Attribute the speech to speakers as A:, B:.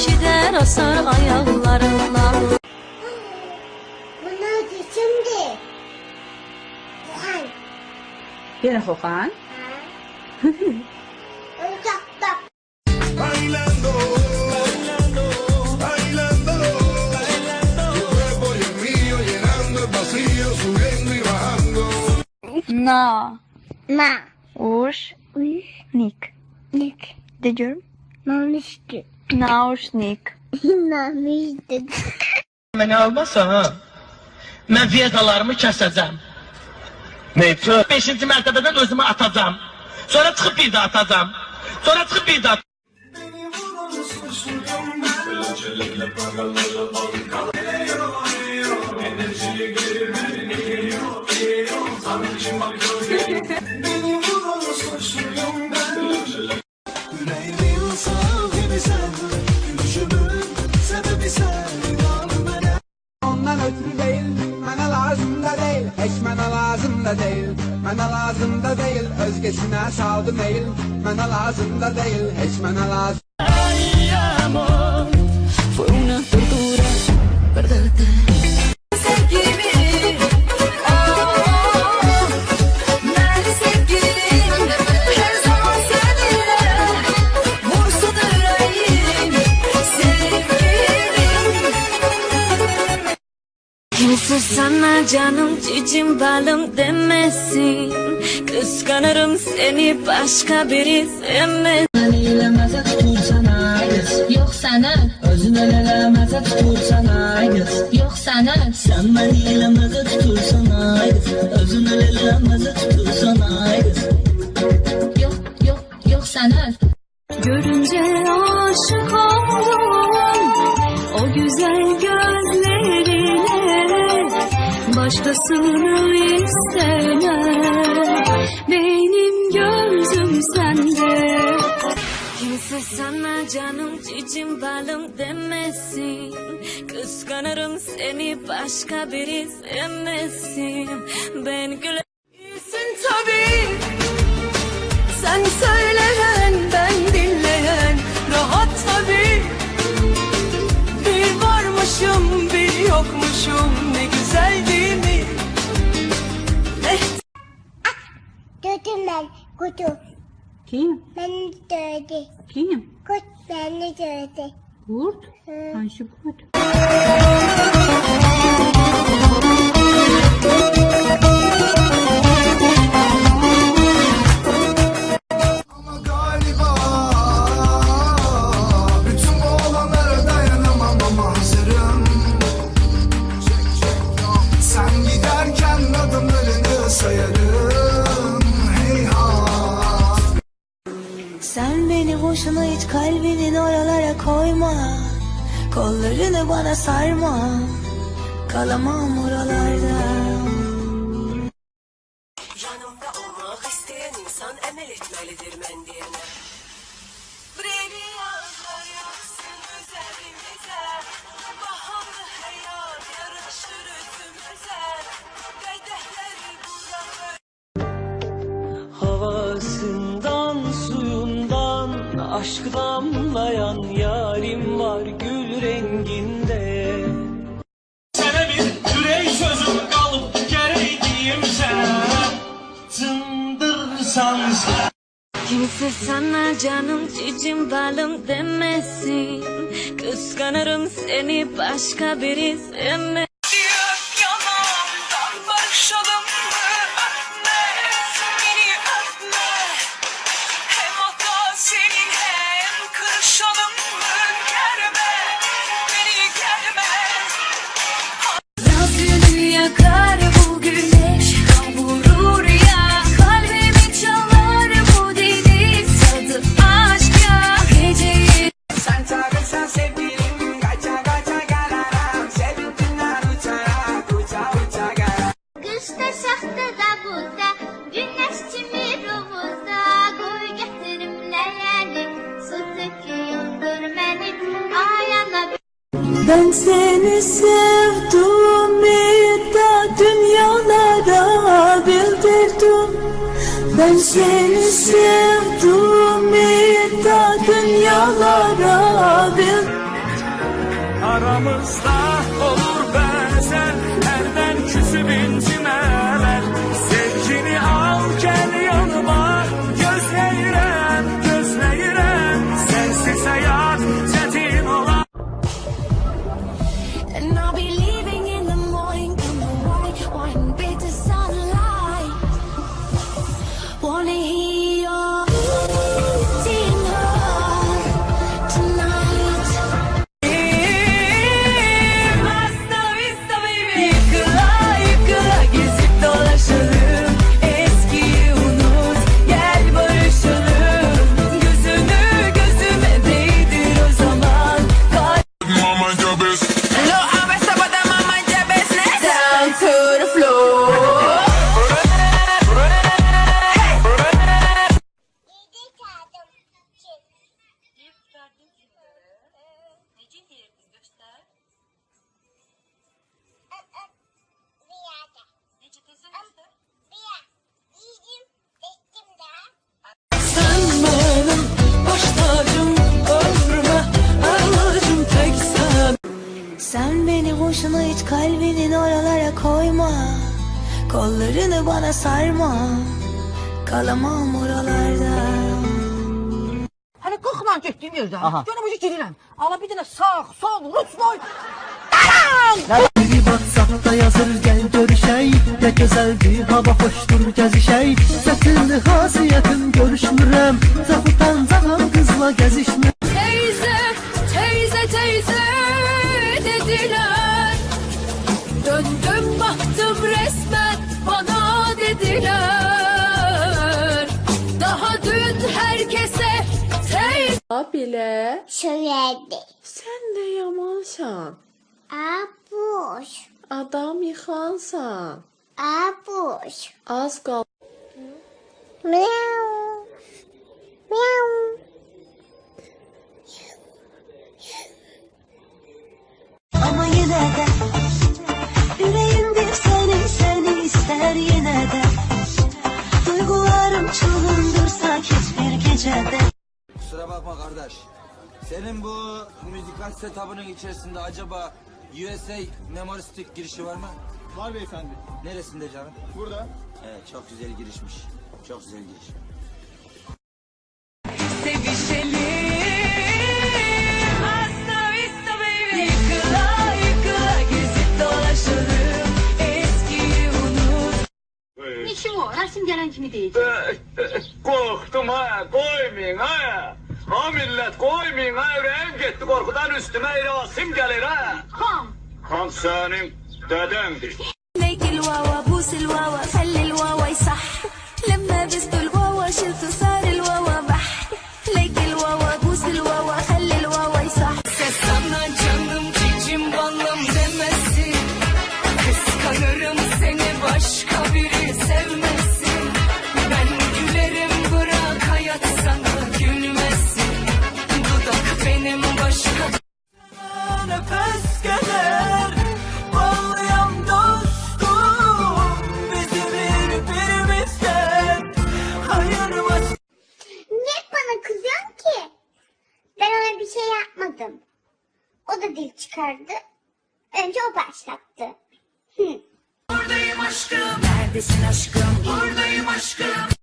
A: eşider asar ayaklarından
B: Bunu şimdi. Sen.
C: Gene Hokan.
B: Oyuncakta.
D: Bailando, bailando, bailando, Tu cuerpo y el mío llenando el vacío, subiendo y bajando.
E: Na.
B: Ma.
E: Uş.
B: Uy.
E: Nik.
B: Nik.
E: Naushnik.
B: Namişdir.
F: Məni almasan, mən vizalarımı kəsəcəm. Neyçə? Beşinci mərtəbədən özümü atacam. Sonra çıxıb bir də atacam. Sonra çıxıb bir də
G: Enerjiye gelir, beni geliyor, geliyor. Sanırım bak, geliyor. Özgesine saldı değil, bana lazım da değil Hiç bana lazım
A: Kimse sana canım cicim balım demesin. Kıskanırım seni başka biri sevmez.
H: Eləməzə tutursan ay qız Yox sənə Özün eləməzə tutursan ay qız Yox sənə Sən məni eləməzə
A: Başkasını istemem. Benim gözüm sende. Kimse sana canım cicim balım demesin. Kıskanırım seni başka biri sevmesin. Ben güle
B: Kutu.
C: Kim?
B: Beni dövdü.
C: Kim?
B: Kurt beni dövdü.
C: Kurt? Hangi kurt?
A: Kollarını bana sarma. Kalamam oralarda. Yanımda olmak isteyen insan emel etmelidir Kadehleri burada
I: Havasından suyundan aşk damlayan yarim var renginde. Sana bir yürek sözüm kalıp gereğdiyim sen. Çıldırsan sen.
A: Kimse sana canım cicim balım demesin Kıskanırım seni başka biri sevmez Ben seni sevdim da dünyalara bildirdim. Ben seni sevdim da dünyalara bildirdim.
I: Aramızda olur bazen Herden küsüp incimeler
A: kalbinin oralara koyma. Kollarını bana sarma. Kalamam oralarda.
J: Hani kalkman getdiyim yerdən. Görüm girirəm. Ala bir dənə sağ, sol, Rus boy.
I: Biri WhatsApp'ta yazır gel görüşey Ne güzeldi hava hoştur gezişey Çetinli hasiyetin
B: Bile söyledi.
A: Sen de yamansan.
B: Abuş.
A: Adam yıkansan.
B: Abuş.
A: Az kal.
B: Miau. Miau.
K: Kardeş. Senin bu müzikal setup'ının içerisinde acaba USA memory stick girişi var mı?
D: Var beyefendi
K: Neresinde canım?
D: Burada
K: Evet çok güzel girişmiş. Çok güzel giriş.
H: Sevişelim Hasta vista baby Yıkıla yıkıla gezip dolaşalım Eskiyi unut
C: İşim o. Rasim gelen kimi diyecek.
F: Korktum ha, koymayın ha. Ha millet koymayın ha, yüreğim gitti korkudan üstüme irasim gelir ha.
C: Ham.
F: Kan senin dedendir.
A: ليك الواوا بوس الواوا خلي الواوا يصح لما بست
B: çıkardı. Önce o başlattı. Hı.
H: Buradayım aşkım Neredesin aşkım Buradayım aşkım